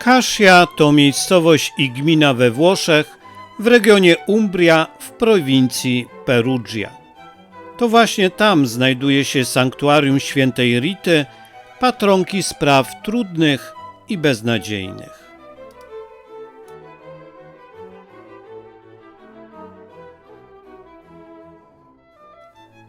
Kasia to miejscowość i gmina we Włoszech w regionie Umbria w prowincji Perugia. To właśnie tam znajduje się sanktuarium świętej Rity, patronki spraw trudnych i beznadziejnych.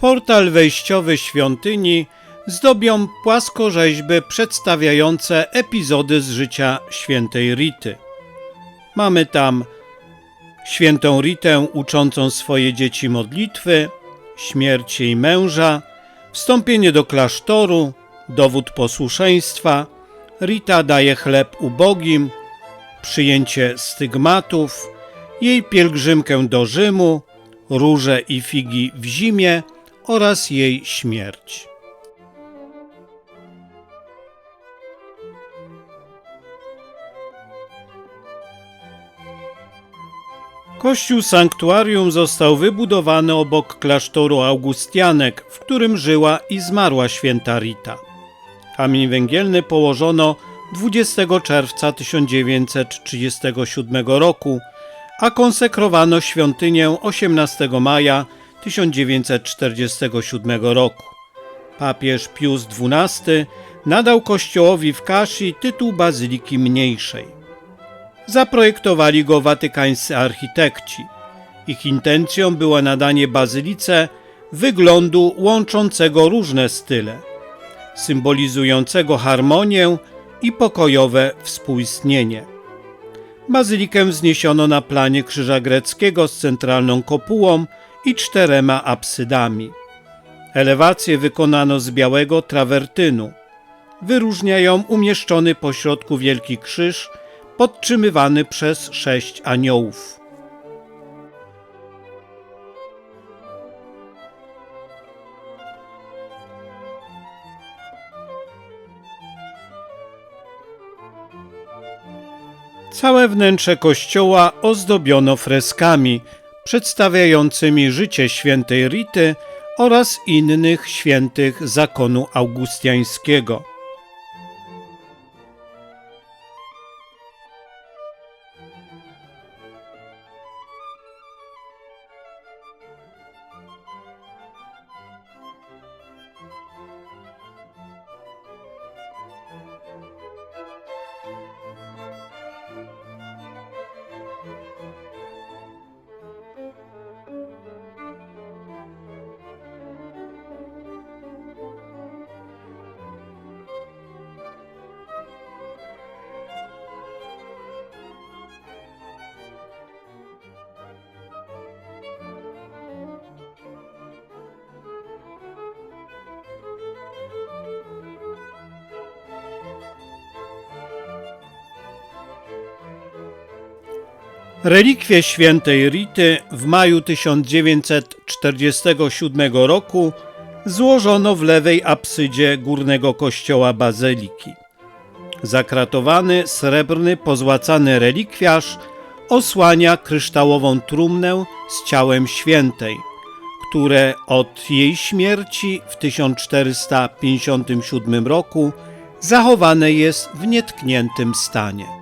Portal wejściowy świątyni zdobią płaskorzeźby przedstawiające epizody z życia świętej Rity. Mamy tam świętą Ritę uczącą swoje dzieci modlitwy, śmierć jej męża, wstąpienie do klasztoru, dowód posłuszeństwa, Rita daje chleb ubogim, przyjęcie stygmatów, jej pielgrzymkę do Rzymu, róże i figi w zimie oraz jej śmierć. Kościół sanktuarium został wybudowany obok klasztoru Augustianek, w którym żyła i zmarła święta Rita. Kamień węgielny położono 20 czerwca 1937 roku, a konsekrowano świątynię 18 maja 1947 roku. Papież Pius XII nadał kościołowi w Kasi tytuł bazyliki mniejszej. Zaprojektowali go watykańscy architekci. Ich intencją było nadanie bazylice wyglądu łączącego różne style, symbolizującego harmonię i pokojowe współistnienie. Bazylikę wzniesiono na planie krzyża greckiego z centralną kopułą i czterema apsydami. Elewację wykonano z białego trawertynu. Wyróżnia ją umieszczony pośrodku wielki krzyż – podtrzymywany przez sześć aniołów. Całe wnętrze kościoła ozdobiono freskami przedstawiającymi życie świętej Rity oraz innych świętych zakonu augustiańskiego. Relikwie świętej Rity w maju 1947 roku złożono w lewej apsydzie górnego kościoła bazyliki. Zakratowany srebrny pozłacany relikwiarz osłania kryształową trumnę z ciałem świętej, które od jej śmierci w 1457 roku zachowane jest w nietkniętym stanie.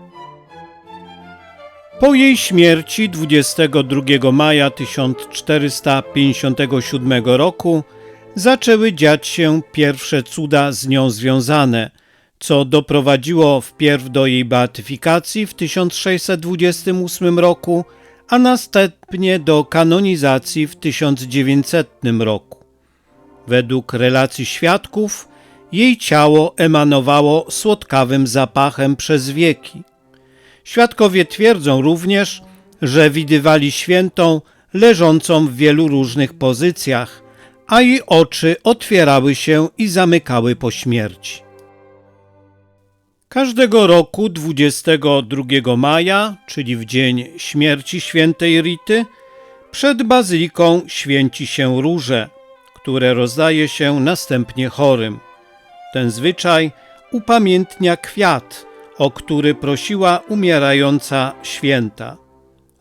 Po jej śmierci 22 maja 1457 roku zaczęły dziać się pierwsze cuda z nią związane, co doprowadziło wpierw do jej beatyfikacji w 1628 roku, a następnie do kanonizacji w 1900 roku. Według relacji świadków jej ciało emanowało słodkawym zapachem przez wieki. Świadkowie twierdzą również, że widywali świętą leżącą w wielu różnych pozycjach, a jej oczy otwierały się i zamykały po śmierci. Każdego roku 22 maja, czyli w dzień śmierci świętej Rity, przed bazyliką święci się róże, które rozdaje się następnie chorym. Ten zwyczaj upamiętnia kwiat – o który prosiła umierająca święta.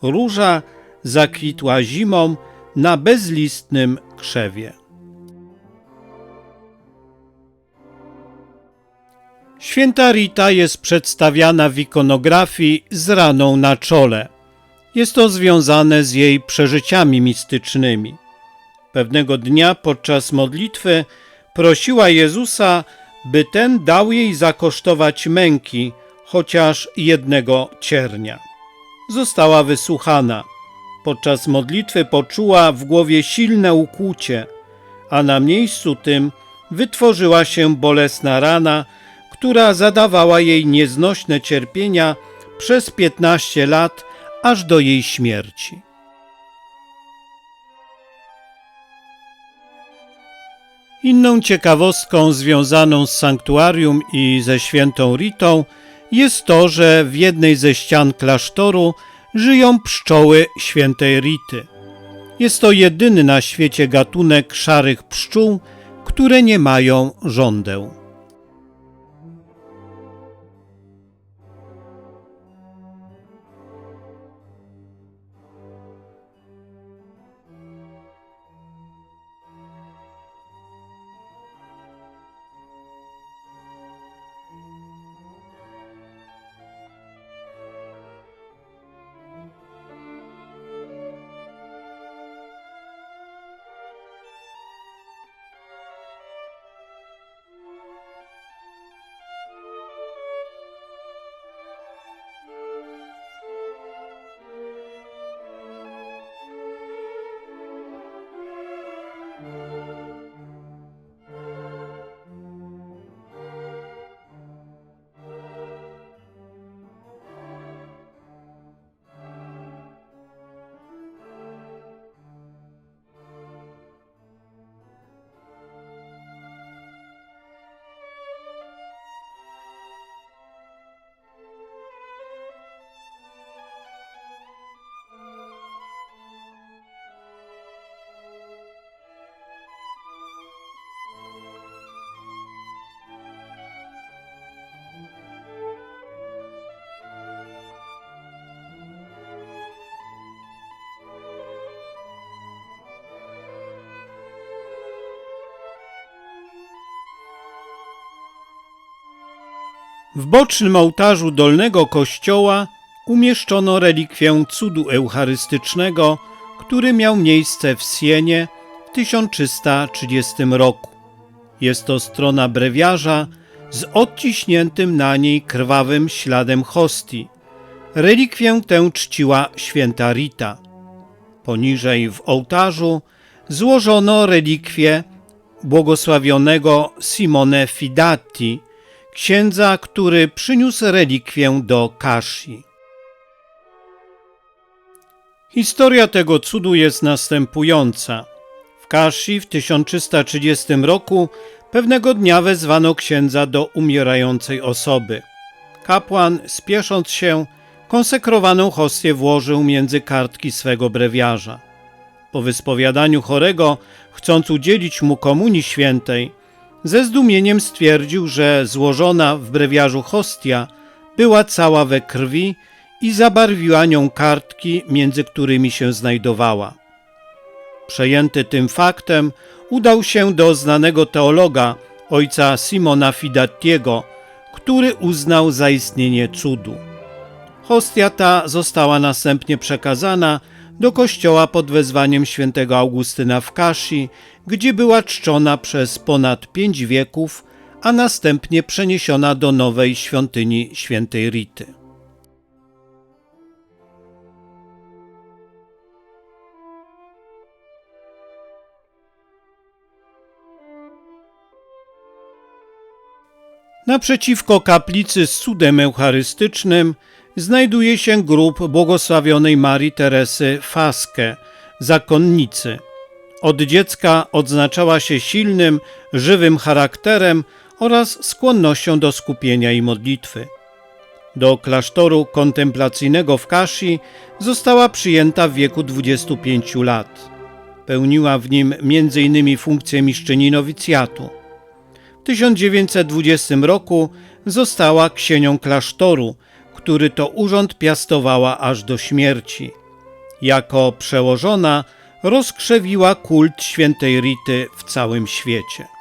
róża zakwitła zimą na bezlistnym krzewie. Święta Rita jest przedstawiana w ikonografii z raną na czole. Jest to związane z jej przeżyciami mistycznymi. Pewnego dnia podczas modlitwy prosiła Jezusa, by ten dał jej zakosztować męki, chociaż jednego ciernia. Została wysłuchana. Podczas modlitwy poczuła w głowie silne ukłucie, a na miejscu tym wytworzyła się bolesna rana, która zadawała jej nieznośne cierpienia przez 15 lat, aż do jej śmierci. Inną ciekawostką związaną z sanktuarium i ze świętą Ritą jest to, że w jednej ze ścian klasztoru żyją pszczoły świętej Rity. Jest to jedyny na świecie gatunek szarych pszczół, które nie mają żądeł. W bocznym ołtarzu dolnego kościoła umieszczono relikwię cudu eucharystycznego, który miał miejsce w Sienie w 1330 roku. Jest to strona brewiarza z odciśniętym na niej krwawym śladem hostii. Relikwię tę czciła święta Rita. Poniżej w ołtarzu złożono relikwię błogosławionego Simone Fidati, księdza, który przyniósł relikwię do Kashi. Historia tego cudu jest następująca. W Kashi w 1330 roku pewnego dnia wezwano księdza do umierającej osoby. Kapłan, spiesząc się, konsekrowaną hostię włożył między kartki swego brewiarza. Po wyspowiadaniu chorego, chcąc udzielić mu komunii świętej, ze zdumieniem stwierdził, że złożona w brewiarzu hostia była cała we krwi i zabarwiła nią kartki, między którymi się znajdowała. Przejęty tym faktem, udał się do znanego teologa, ojca Simona Fidattiego, który uznał zaistnienie cudu. Hostia ta została następnie przekazana do kościoła pod wezwaniem świętego Augustyna w Kashi, gdzie była czczona przez ponad pięć wieków, a następnie przeniesiona do nowej świątyni świętej Rity. Naprzeciwko kaplicy z cudem eucharystycznym znajduje się grób błogosławionej Marii Teresy Faskę, zakonnicy. Od dziecka odznaczała się silnym, żywym charakterem oraz skłonnością do skupienia i modlitwy. Do klasztoru kontemplacyjnego w Kashi została przyjęta w wieku 25 lat. Pełniła w nim m.in. funkcję miszczyni nowicjatu. W 1920 roku została ksienią klasztoru, który to urząd piastowała aż do śmierci. Jako przełożona rozkrzewiła kult świętej Rity w całym świecie.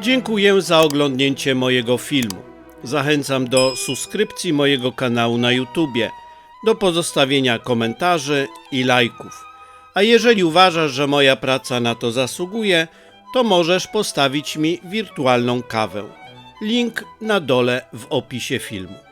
Dziękuję za oglądnięcie mojego filmu. Zachęcam do subskrypcji mojego kanału na YouTubie, do pozostawienia komentarzy i lajków. A jeżeli uważasz, że moja praca na to zasługuje, to możesz postawić mi wirtualną kawę. Link na dole w opisie filmu.